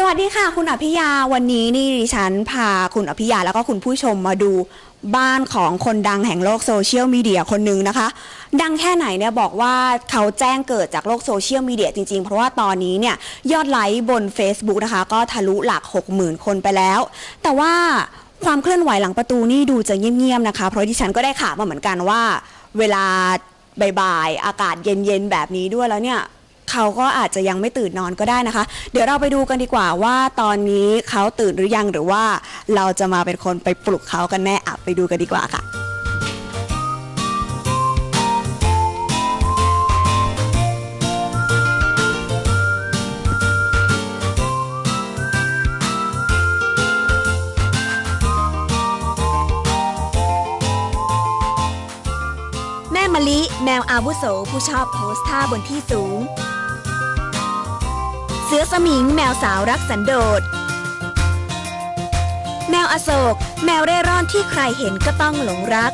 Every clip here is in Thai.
สวัสดีค่ะ คุณอภิยาวันนี้นี่ดิฉันพาคุณอภิยาแล้วก็คุณผู้ชมมาดูบ้านของคนดังแห่งโลกโซเชียลมีเดียคนหนึ่งนะคะ ดังแค่ไหนเนี่ยบอกว่าเขาแจ้งเกิดจากโลกโซเชียลมีเดียจริงๆ เพราะว่าตอนนี้เนี่ยยอดไลค์บน Facebook นะคะ ก็ทะลุหลัก 60,000 คนไปแล้ว แต่ว่าความเคลื่อนไหวหลังประตูนี่ดูจะเงียบๆนะคะ เพราะดิฉันก็ได้ข่าวมาเหมือนกันว่า เวลาบ่ายๆอากาศเย็นๆแบบนี้ด้วยแล้วเนี่ย เขาก็อาจจะยังไม่ตื่นนอนก็ได้นะคะ เดี๋ยวเราไปดูกันดีกว่าว่าตอนนี้เขาตื่นหรือยังหรือว่าเราจะมาเป็นคนไปปลุกเขากันแน่อะไปดูกันดีกว่าค่ะแม่มะลิแมวอาวุโสผู้ชอบโพสท่าบนที่สูง เสือสมิงแมวสาวรักสันโดษ แมวอโศก แมวเร่ร่อนที่ใครเห็นก็ต้องหลงรัก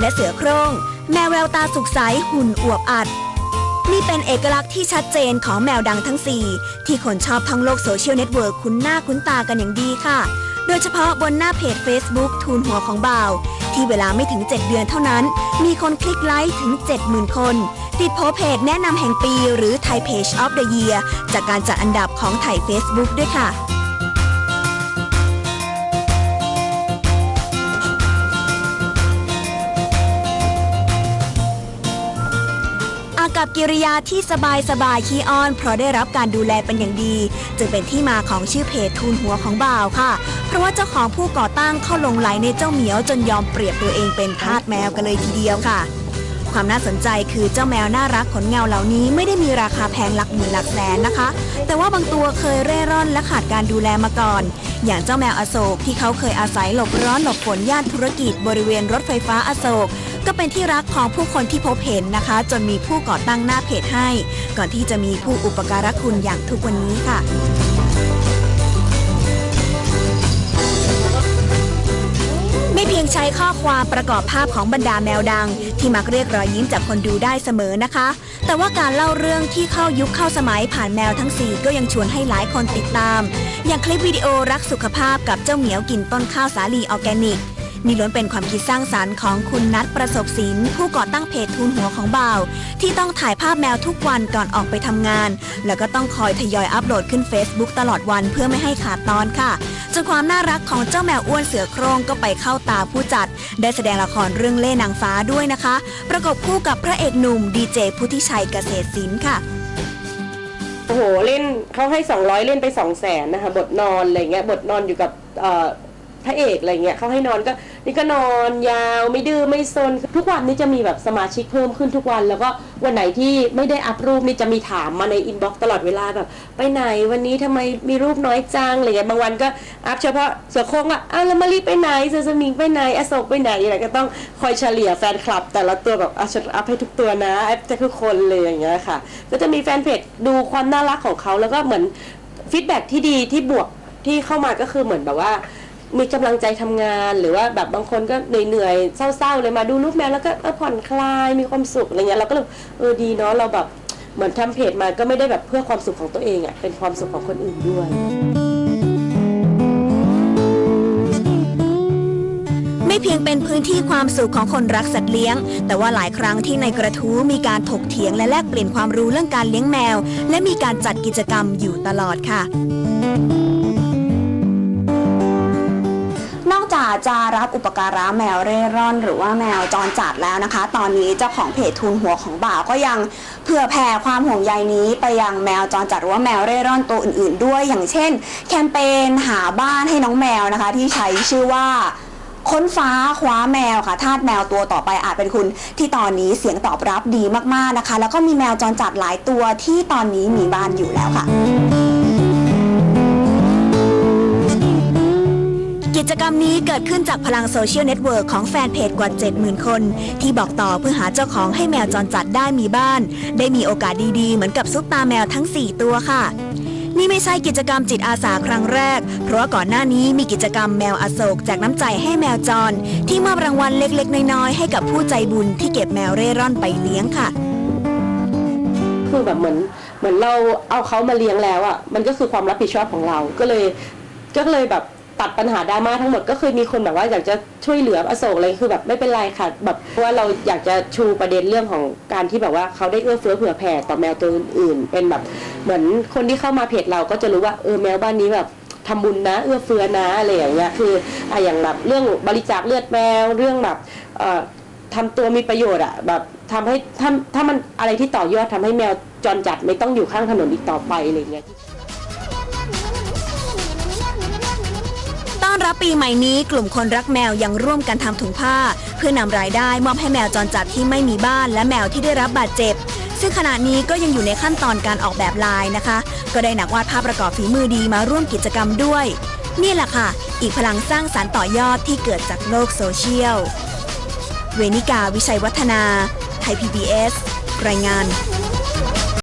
และเสือโคร่ง แมวแววตาสุขใสหุ่นอวบอัด นี่เป็นเอกลักษณ์ที่ชัดเจนของแมวดังทั้ง 4 ที่คนชอบทั้งโลกโซเชียลเน็ตเวิร์กคุ้นหน้าคุ้นตากันอย่างดีค่ะ โดยเฉพาะบนหน้าเพจ Facebook ทูนหัวของบ่าว ที่เวลาไม่ถึง 7 เดือนเท่านั้น มีคนคลิกไลค์ถึง 70,000 คน ติดโพสเพจแนะนำแห่งปีหรือ Thai Page of the Year จากการจัดอันดับของไทย Facebook ด้วยค่ะ กับกิริยาที่สบายสบายๆขี้อ้อน เพราะได้รับการดูแลเป็นอย่างดี จึงเป็นที่มาของชื่อเพจทูนหัวของบ่าวค่ะ เพราะว่าเจ้าของผู้ก่อตั้งเข้าลงไหลในเจ้าเหมียวจนยอมเปรียบตัวเองเป็นทาสแมวกันเลยทีเดียวค่ะความน่าสนใจคือเจ้าแมวน่ารักขนเงาเหล่านี้ไม่ได้มีราคาแพงหลักหมื่นหลักแสนนะคะ แต่ว่าบางตัวเคยเร่ร่อนและขาดการดูแลมาก่อน อย่างเจ้าแมวอโศกที่เขาเคยอาศัยหลบร้อนหลบฝนย่านธุรกิจบริเวณรถไฟฟ้าอโศก ก็เป็นที่รักของผู้คนที่พบเห็นนะคะ จนมีผู้ก่อตั้งหน้าเพจให้ ก่อนที่จะมีผู้อุปการะคุณอย่างทุกวันนี้ค่ะไม่เพียงใช้ข้อความประกอบภาพของบรรดาแมวดัง ที่มักเรียกรอยยิ้มจากคนดูได้เสมอนะคะ แต่ว่าการเล่าเรื่องที่เข้ายุคเข้าสมัยผ่านแมวทั้ง 4 ก็ยังชวนให้หลายคนติดตาม อย่างคลิปวิดีโอรักสุขภาพกับเจ้าเหมียวกินต้นข้าวสาลีออร์แกนิก นี่ล้วนเป็นความคิดสร้างสรรค์ของคุณนัทประสบศิลป์ผู้ก่อตั้งเพจทุนหัวของบ่าว ที่ต้องถ่ายภาพแมวทุกวันก่อนออกไปทำงาน แล้วก็ต้องคอยทยอยอัปโหลดขึ้น Facebook ตลอดวันเพื่อไม่ให้ขาดตอนค่ะจนความน่ารักของเจ้าแมวอ้วนเสือโครงก็ไปเข้าตาผู้จัด ได้แสดงละครเรื่องเล่นางฟ้าด้วยนะคะ ประกบคู่กับพระเอกหนุ่มดีเจพุทธิชัยเกษตรศิลป์ค่ะโอ้โหเล่นเขาให้ 200 เล่นไป 2 0 0แสนนะคะบทนอนอะไรเงี้ยบทนอนอยู่กับเอ่อ พระเอกอะไรเงี้ยเขาให้นอนก็นี่ก็นอนยาวไม่ดื้อไม่ซนทุกวันนี้จะมีแบบสมาชิกเพิ่มขึ้นทุกวัน แล้วก็วันไหนที่ไม่ได้อัพรูปนี่จะมีถามมาในอินบ็อกซ์ตลอดเวลาแบบ ไปไหนวันนี้ทำไมมีรูปน้อยจังอะไรเงี้ยบางวันก็อัพเฉพาะเสือโคร่งอะอ้าวแล้วมารีไปไหนเสือสมิงไปไหนอโศกไปไหนอะไรก็ต้องคอยเฉลี่ยแฟนคลับ แต่ละตัวแบบอะฉันอัพให้ทุกตัวนะอัพจะคือคนเลยอย่างเงี้ยค่ะ ก็จะมีแฟนเพจดูความน่ารักของเขาแล้วก็เหมือนฟีดแบ็ที่ดีที่บวกที่เข้ามาก็คือเหมือนแบบว่า มีกำลังใจทำงานหรือว่าแบบบางคนก็เหนื่อยๆเศร้าๆเลยมาดูรูปแมวแล้วก็เออผ่อนคลายมีความสุขอะไรเงี้ยเราก็เลยเออดีเนาะเราแบบเหมือนทำเพจมาก็ไม่ได้แบบเพื่อความสุขของตัวเองอะ่ะเป็นความสุขของคนอื่นด้วยไม่เพียงเป็นพื้นที่ความสุขของคนรักสัตว์เลี้ยง แต่ว่าหลายครั้งที่ในกระทู้มีการถกเถียงและแลกเปลี่ยนความรู้เรื่องการเลี้ยงแมว และมีการจัดกิจกรรมอยู่ตลอดค่ะ จะรับอุปการะแมวเร่ร่อน หรือว่าแมวจรจัดแล้วนะคะ ตอนนี้เจ้าของเพจทุนหัวของบ่าวก็ยังเผื่อแผ่ความห่วงใยนี้ไปยังแมวจรจัดหรือว่าแมวเร่ร่อนตัวอื่น ๆ ด้วยอย่างเช่น แคมเปญหาบ้านให้น้องแมวนะคะ ที่ใช้ชื่อว่าค้นฟ้าคว้าแมวค่ะทาสแมวตัวต่อไปอาจเป็นคุณที่ตอนนี้เสียงตอบรับดีมากๆนะคะ แล้วก็มีแมวจรจัดหลายตัวที่ตอนนี้มีบ้านอยู่แล้วค่ะ กิจกรรมนี้เกิดขึ้นจากพลังโซเชียลเน็ตเวิร์กของแฟนเพจกว่า 70,000 คน ที่บอกต่อเพื่อหาเจ้าของให้แมวจรจัดได้มีบ้าน ได้มีโอกาสดีๆ เหมือนกับซุปตาแมวทั้ง 4 ตัวค่ะ นี่ไม่ใช่กิจกรรมจิตอาสาครั้งแรก เพราะว่าก่อนหน้านี้มีกิจกรรมแมวอโศกแจกน้ำใจให้แมวจร ที่มอบรางวัลเล็กๆ น้อยๆให้กับผู้ใจบุญที่เก็บแมวเร่ร่อนไปเลี้ยงค่ะคือแบบเหมือนเหมือนเราเอาเขามาเลี้ยงแล้วอะมันก็คือความรับผิดชอบของเราก็เลยก็เลยแบบ ตัดปัญหาดราม่าทั้งหมดก็เคยมีคนแบบว่าอยากจะช่วยเหลืออโศกอะไรคือแบบไม่เป็นไรค่ะแบบเพราะว่าเราอยากจะชูประเด็นเรื่องของการที่แบบว่าเขาได้เอื้อเฟื้อเผื่อแผ่ต่อแมวตัวอื่น เป็นแบบเหมือนคนที่เข้ามาเพจเราก็จะรู้ว่าเออแมวบ้านนี้แบบทำบุญนะเอื้อเฟื้อนะอะไรอย่างเงี้ยคืออะอย่างแบบเรื่องบริจาคเลือดแมวเรื่องแบบเอ่อทำตัวมีประโยชน์อะแบบทำให้ถ้าถ้ามันอะไรที่ต่อยอดทำให้แมวจรจัดไม่ต้องอยู่ข้างถนนอีกต่อไปอะไรอย่างเงี้ย รับปีใหม่นี้กลุ่มคนรักแมวยังร่วมกันทำถุงผ้า เพื่อนำรายได้มอบให้แมวจรจัดที่ไม่มีบ้านและแมวที่ได้รับบาดเจ็บ ซึ่งขณะนี้ก็ยังอยู่ในขั้นตอนการออกแบบลายนะคะ ก็ได้นักวาดภาพประกอบฝีมือดีมาร่วมกิจกรรมด้วย นี่แหละค่ะ อีกพลังสร้างสารรค์ต่อยอดที่เกิดจากโลกโซเชียล เวนิกา วิชัยวัฒนา ไทย PBS รายงาน